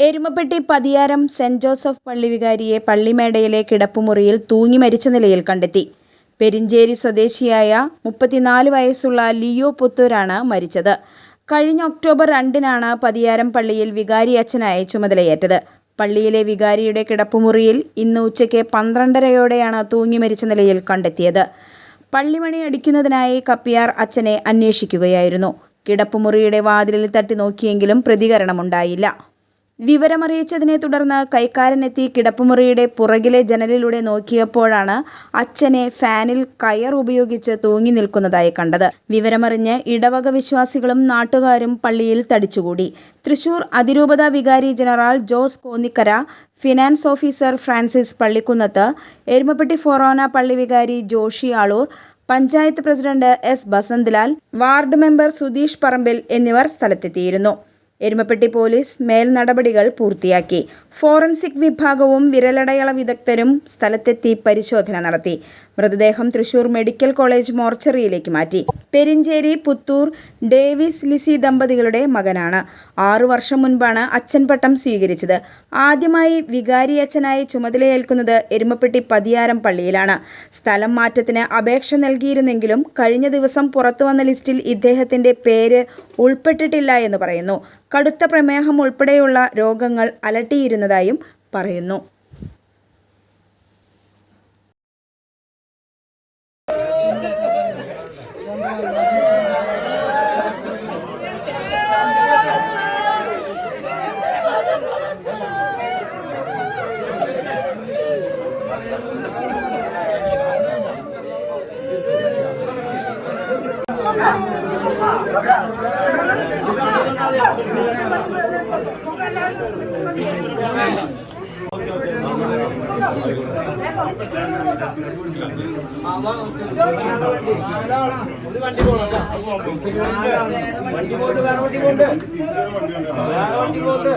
Erumapetty Pathiyaram saint Joseph പള്ളിവികാരിയെ പള്ളിമേടയിലെ കിടപ്പുമുറിയിൽ തൂങ്ങി മരിച്ച നിലയിൽ കണ്ടെത്തി. പെരിഞ്ചേരി സ്വദേശിയായ മുപ്പത്തിനാല് വയസ്സുള്ള ലിയോ പുത്തൂരാണ് മരിച്ചത്. കഴിഞ്ഞ ഒക്ടോബർ രണ്ടിനാണ് പതിയാരം പള്ളിയിൽ വികാരി അച്ഛനായി ചുമതലയേറ്റത്. പള്ളിയിലെ വികാരിയുടെ കിടപ്പുമുറിയിൽ ഇന്ന് ഉച്ചയ്ക്ക് പന്ത്രണ്ടരയോടെയാണ് തൂങ്ങി മരിച്ച നിലയിൽ കണ്ടെത്തിയത്. പള്ളിമണി അടിക്കുന്നതിനായി കപ്പിയാർ അച്ഛനെ അന്വേഷിക്കുകയായിരുന്നു. കിടപ്പുമുറിയുടെ വാതിലിൽ തട്ടി നോക്കിയെങ്കിലും പ്രതികരണമുണ്ടായില്ല. വിവരമറിയിച്ചതിനെ തുടർന്ന് കൈക്കാരനെത്തി കിടപ്പുമുറിയുടെ പുറകിലെ ജനലിലൂടെ നോക്കിയപ്പോഴാണ് അച്ഛനെ ഫാനിൽ കയർ ഉപയോഗിച്ച് തൂങ്ങി നിൽക്കുന്നതായി കണ്ടത്. വിവരമറിഞ്ഞ് ഇടവക വിശ്വാസികളും നാട്ടുകാരും പള്ളിയിൽ തടിച്ചുകൂടി. തൃശൂർ അതിരൂപത വികാരി general Jose Konnikkara finance officer Francis Pallikkunnath Erumapetty ഫൊറോന പള്ളി വികാരി Joshy Aloor panchayat president S Basanthlal ward member Sudheesh Parambil എന്നിവർ സ്ഥലത്തെത്തിയിരുന്നു. എരുമപ്പെട്ടി പോലീസ് മേൽ നടപടികൾ പൂർത്തിയാക്കി. ഫോറൻസിക് വിഭാഗവും വിരലടയാള വിദഗ്ധരും സ്ഥലത്തെത്തി പരിശോധന നടത്തി. മൃതദേഹം തൃശൂർ മെഡിക്കൽ കോളേജ് മോർച്ചറിയിലേക്ക് മാറ്റി. പെരിഞ്ചേരി പുത്തൂർ ഡേവിസ് ലിസി ദമ്പതികളുടെ മകനാണ്. ആറു വർഷം മുൻപാണ് അച്ഛൻ പട്ടം സ്വീകരിച്ചത്. ആദ്യമായി വികാരി അച്ഛനായി ചുമതലയേൽക്കുന്നത് എരുമപ്പെട്ടി പതിയാരം പള്ളിയിലാണ്. സ്ഥലം മാറ്റത്തിന് അപേക്ഷ നൽകിയിരുന്നെങ്കിലും കഴിഞ്ഞ ദിവസം പുറത്തു വന്ന ലിസ്റ്റിൽ ഇദ്ദേഹത്തിന്റെ പേര് ഉൾപ്പെട്ടിട്ടില്ല എന്ന് പറയുന്നു. കടുത്ത പ്രമേഹം ഉൾപ്പെടെയുള്ള രോഗങ്ങൾ അലട്ടിയിരുന്നതായും പറയുന്നു. വണ്ടി പോയിട്ട് വേറെ വണ്ടി പോയിട്ട് വേറെ വണ്ടി പോയിട്ട്